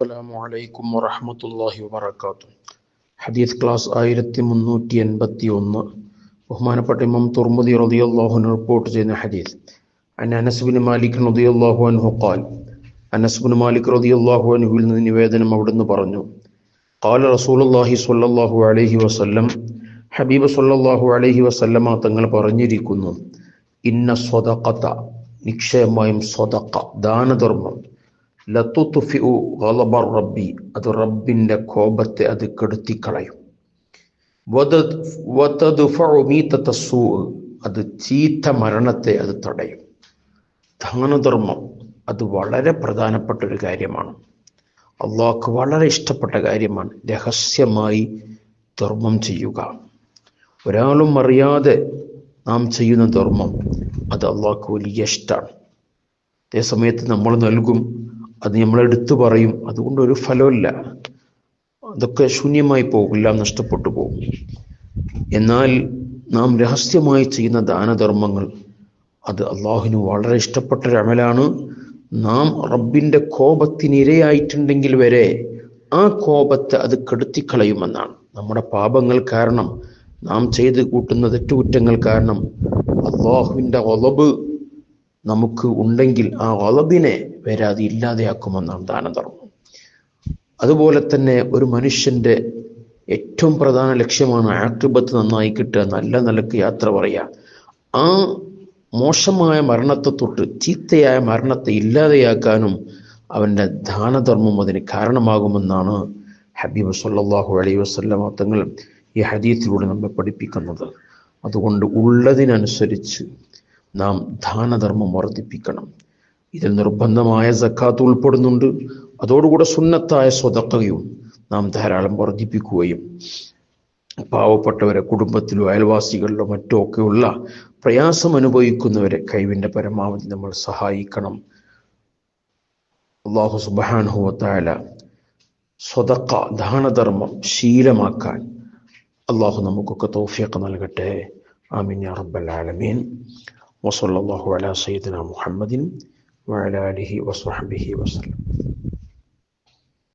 അസ്സലാമു അലൈക്കും വറഹ്മത്തുള്ളാഹി വബറകാതുഹു. ഹദീസ് ക്ലാസ് ആയിരത്തി മുന്നൂറ്റി എൺപത്തി ഒന്ന് ബഹുമാനപ്പെട്ട ഇമാം തുർമുദി റളിയല്ലാഹു അൻഹു റിപ്പോർട്ട് ചെയ്യുന്ന ഹദീസ്. അൻ അനസ് ബിൻ മാലിക് റളിയല്ലാഹു അൻഹു ഖാൽ അനസ് ബിൻ മാലിക് റളിയല്ലാഹു അൻഹുവിൽ നിന്ന് നിവേദനം അവിടുന്ന് പറഞ്ഞു. ഖാല റസൂലുള്ളാഹി സ്വല്ലല്ലാഹു അലൈഹി വസല്ലം ഹബീബ് സ്വല്ലല്ലാഹു അലൈഹി വസല്ലമ തങ്ങൾ പറഞ്ഞിരിക്കുന്നു ഇന്ന സ്വതക്കത്ത നിക്ഷയമായും സ്വതക്ക ദാനധർമ്മം. റബ്ബി. അത് റബ്ബിന്റെ കോപത്തെ അത് മീത്തത്ത സൂഅ് അത് ചീത്ത മരണത്തെ അത് തടയും. ദാനധർമ്മം അത് വളരെ പ്രധാനപ്പെട്ട ഒരു കാര്യമാണ്. അള്ളാഹ്ക്ക് വളരെ ഇഷ്ടപ്പെട്ട കാര്യമാണ് രഹസ്യമായി ധർമ്മം ചെയ്യുക. ഒരാളും അറിയാതെ നാം ചെയ്യുന്ന ധർമ്മം അത് അള്ളാഹ്ക്ക് വലിയ ഇഷ്ടമാണ് അതേസമയത്ത് നമ്മൾ നൽകും അത് നമ്മൾ എടുത്തു പറയും. അതുകൊണ്ട് ഒരു ഫലമില്ല അതൊക്കെ ശൂന്യമായി പോകും എല്ലാം നഷ്ടപ്പെട്ടു പോകും. എന്നാൽ നാം രഹസ്യമായി ചെയ്യുന്ന ദാനധർമ്മങ്ങൾ അത് അള്ളാഹുവിന് വളരെ ഇഷ്ടപ്പെട്ട ഒരു അമലാണ്. നാം റബ്ബിന്റെ കോപത്തിനിരയായിട്ടുണ്ടെങ്കിൽ വരെ ആ കോപത്തെ അത് കെടുത്തിക്കളയുമെന്നാണ്. നമ്മുടെ പാപങ്ങൾ കാരണം നാം ചെയ്ത് കൂട്ടുന്ന തെറ്റുകുറ്റങ്ങൾ കാരണം അള്ളാഹുവിന്റെ ഒലബ് നമുക്ക് ഉണ്ടെങ്കിൽ ആ ഒലബിനെ വരാതെ ഇല്ലാതെയാക്കുമെന്നാണ് ദാനധർമ്മം. അതുപോലെ തന്നെ ഒരു മനുഷ്യന്റെ ഏറ്റവും പ്രധാന ലക്ഷ്യമാണ് ആക്രിബത്ത് നന്നായി കിട്ടുക നല്ല നിലയ്ക്ക് യാത്ര പറയുക. ആ മോശമായ മരണത്തെ തൊട്ട് ചീത്തയായ മരണത്തെ ഇല്ലാതെയാക്കാനും അവന്റെ ദാനധർമ്മം അതിന് കാരണമാകുമെന്നാണ് ഹബീബ് സല്ലാഹു അലൈഹി വസല്ലമ തങ്ങൾ ഈ ഹദീത്തിലൂടെ നമ്മെ പഠിപ്പിക്കുന്നത്. അതുകൊണ്ട് ഉള്ളതിനനുസരിച്ച് നാം ദാനധർമ്മം വർദ്ധിപ്പിക്കണം. ഇതിൽ നിർബന്ധമായ സക്കാത്ത് ഉൾപ്പെടുന്നുണ്ട്. അതോടുകൂടെ സുന്നത്തായ സ്വതക്കയും നാം ധാരാളം വർദ്ധിപ്പിക്കുകയും പാവപ്പെട്ടവരെ കുടുംബത്തിലോ അയൽവാസികളിലോ മറ്റോ ഒക്കെയുള്ള പ്രയാസം അനുഭവിക്കുന്നവരെ കഴിവിന്റെ പരമാവധി നമ്മൾ സഹായിക്കണം. അള്ളാഹു സുബാനുഹുവത്തായ സ്വതക്ക ദാനധർമ്മം ശീലമാക്കാൻ അള്ളാഹു നമുക്കൊക്കെ തോഫിയൊക്കെ നൽകട്ടെ. ആമിൻ റബ്ബൽ ആലമീൻ. وصلى الله على سيدنا محمد وعلى آله وصحبه وسلم.